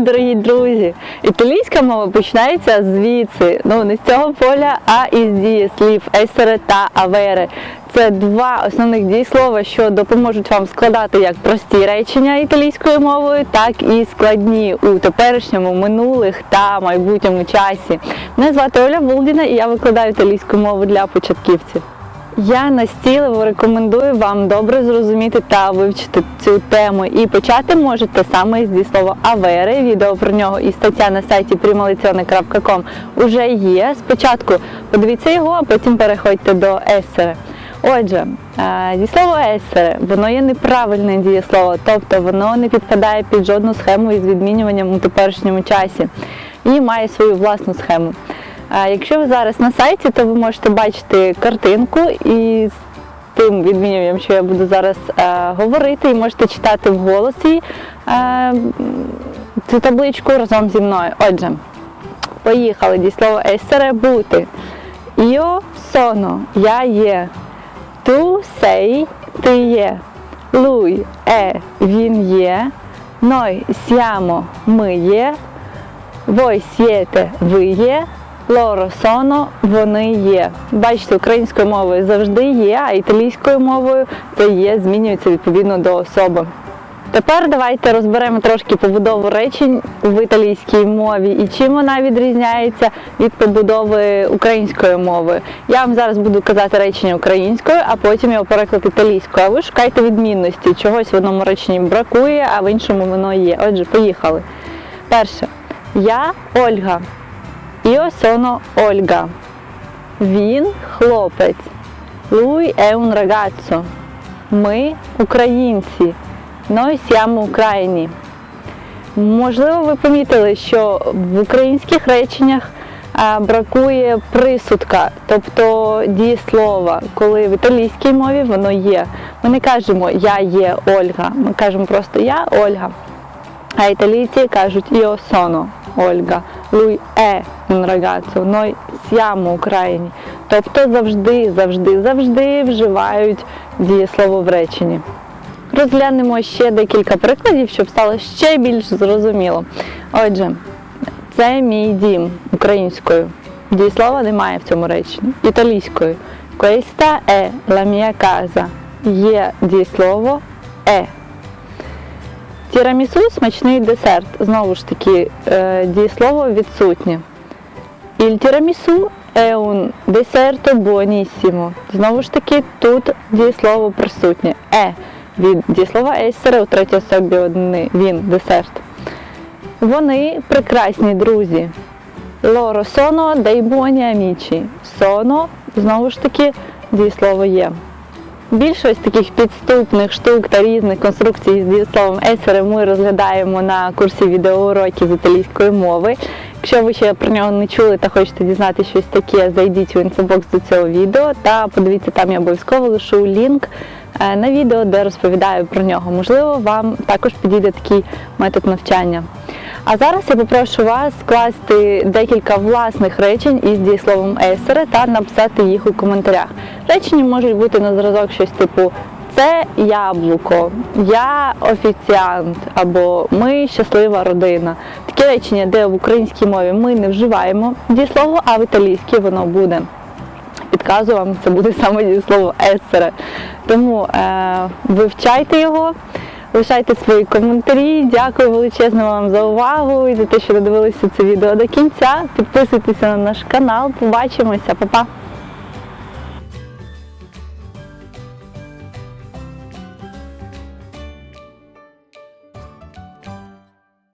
дорогі друзі! Італійська мова починається звідси, ну не з цього поля, а із дієслів есере та авере. Це два основних дієслова, що допоможуть вам складати як прості речення італійською мовою, так і складні у теперішньому, минулих та майбутньому часі. Мене звати Оля Булдіна і я викладаю італійську мову для початківців. Я настійливо рекомендую вам добре зрозуміти та вивчити цю тему. І почати можете саме з дієслова авери. Відео про нього і стаття на сайті primalizione.com уже є. Спочатку подивіться його, а потім переходьте до есере. Отже, е, дієслово есере, воно є неправильне дієслово, тобто воно не підпадає під жодну схему із відмінюванням у теперішньому часі і має свою власну схему. Якщо ви зараз на сайті, то ви можете бачити картинку і з тим відмінюванням, що я буду зараз е, говорити, і можете читати вголос її, е, цю табличку разом зі мною. Отже, поїхали. Дієслово essere – бути. Io sono – я є. Tu sei – ти є. Lui è – він є. Noi siamo – ми є. Voi siete – ви є. Loro sono – вони є. Бачите, українською мовою завжди є, а італійською мовою це є, змінюється відповідно до особи. Тепер давайте розберемо трошки побудову речень в італійській мові і чим вона відрізняється від побудови української мови. Я вам зараз буду казати речення українською, а потім його переклад італійською. А ви шукайте відмінності. Чогось в одному реченні бракує, а в іншому воно є. Отже, поїхали. Перше. Я Ольга. Io sono Ольга. Він хлопець. Lui è un ragazzo. Ми українці. Noi siamo україні. Можливо, ви помітили, що в українських реченнях бракує присудка, тобто дієслова, коли в італійській мові воно є. Ми не кажемо Я є Ольга, ми кажемо просто Я Ольга. А італійці кажуть Io sono Ольга, lui è un ragazzo, noi siamo україні. Тобто завжди, завжди, завжди вживають дієслово в реченні. Розглянемо ще декілька прикладів, щоб стало ще більш зрозуміло. Отже, це мій дім українською. Дієслова немає в цьому реченні. Італійською. Questa è la mia casa. Є дієслово е. Тірамісу смачний десерт. Знову ж таки, е, дієслово відсутнє. Il tiramisù è un deserto buonissimo. Знову ж таки, тут дієслово присутнє. Е від дієслова essere у третій особі одни. Він десерт. Вони прекрасні друзі. Loro sono dei buoni amici. Sono, знову ж таки, дієслово є. Більше ось таких підступних штук та різних конструкцій з дієсловом есери ми розглядаємо на курсі відеоуроків з італійської мови. Якщо ви ще про нього не чули та хочете дізнатися щось таке, зайдіть у інфобокс до цього відео та подивіться, там я обов'язково лишу лінк е, на відео, де розповідаю про нього. Можливо, вам також підійде такий метод навчання. А зараз я попрошу вас скласти декілька власних речень із дієсловом есере та написати їх у коментарях. Речення можуть бути на зразок щось типу це яблуко, я офіціант або ми щаслива родина. Такі речення, де в українській мові ми не вживаємо дієслово, а в італійській воно буде. Підказую вам, це буде саме дієслово есере. Тому е, вивчайте його. Лишайте свої коментарі. Дякую величезно вам за увагу і за те, що додивилися це відео до кінця. Підписуйтеся на наш канал. Побачимося, Па-па!